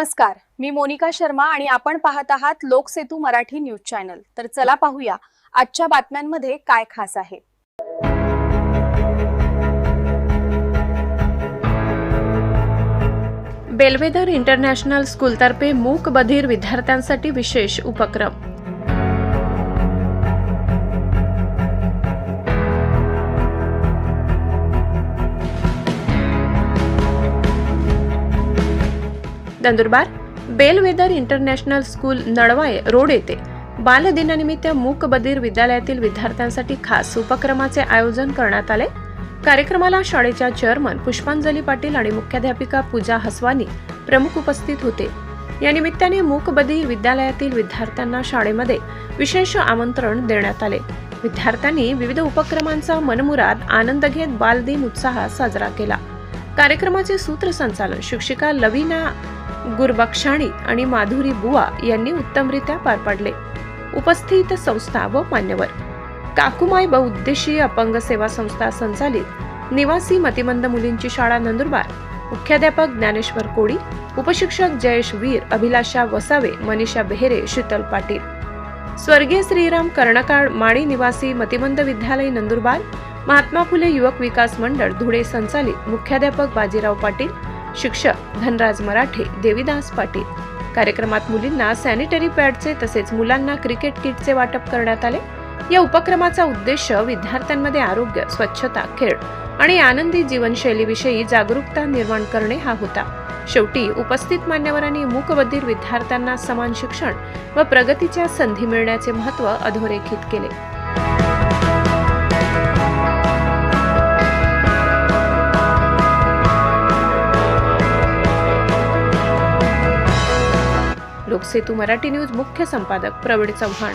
नमस्कार मी मोनिका शर्मा आणि आपण पाहत आहात लोकसेतू मराठी न्यूज चॅनल. तर चला पाहूया आजच्या बातम्यांमध्ये काय खास आहे. बेलवेदर इंटरनॅशनल स्कूलतर्फे मूक बधीर विद्यार्थ्यांसाठी विशेष उपक्रम. Nandurbar Bellwether International School Nalwai road येथे. बालदिनानिमित्त मूक बधीर विद्यालयातील विद्यार्थ्यांसाठी खास उपक्रमाचे आयोजन करण्यात आले. कार्यक्रमाला शाळेच्या चेअरमन पुष्पांजली पाटील आणि मुख्याध्यापिका पूजा हसवानी प्रमुख उपस्थित होते. या निमित्ताने मूकबधीर विद्यालयातील विद्यार्थ्यांना शाळेमध्ये विशेष आमंत्रण देण्यात आले. विद्यार्थ्यांनी विविध उपक्रमांचा मनमुराद आनंद घेत बालदिन उत्साहात साजरा केला. कार्यक्रमाचे सूत्रसंचालन शिक्षिका लवीना गुरबक्षाणी आणि माधुरी बुवा यांनी उत्तमरित्या पार पाडले. उपस्थित संस्था व मान्यवर. काकुमाई बहुउद्देशीय अपंग सेवा संस्था संचालित निवासी मतिमंद मुलींची शाळा नंदुरबार. मुख्याध्यापक ज्ञानेश्वर कोळी. उपशिक्षक जयेश वीर अभिलाषा वसावे मनीषा बेहेरे शीतल पाटील. स्वर्गीय श्रीराम कर्णकाळ माळी निवासी मतिमंद विद्यालय नंदुरबार. महात्मा फुले युवक विकास मंडळ धुळे संचालित मुख्याध्यापक बाजीराव पाटील. शिक्षक धनराज मराठे देवीदास पाटील. कार्यक्रमात मुलींना सॅनिटरी पॅडचे तसेच मुलांना क्रिकेट किटचे वाटप करण्यात आले. या उपक्रमाचा उद्देश विद्यार्थ्यांमध्ये आरोग्य स्वच्छता खेळ आणि आनंदी जीवनशैलीविषयी जागरूकता निर्माण करणे हा होता. शेवटी उपस्थित मान्यवरांनी मूकबधीर विद्यार्थ्यांना समान शिक्षण व प्रगतीच्या संधी मिळण्याचे महत्त्व अधोरेखित केले. लोकसेतू मराठी न्यूज मुख्य संपादक प्रवीण चव्हाण.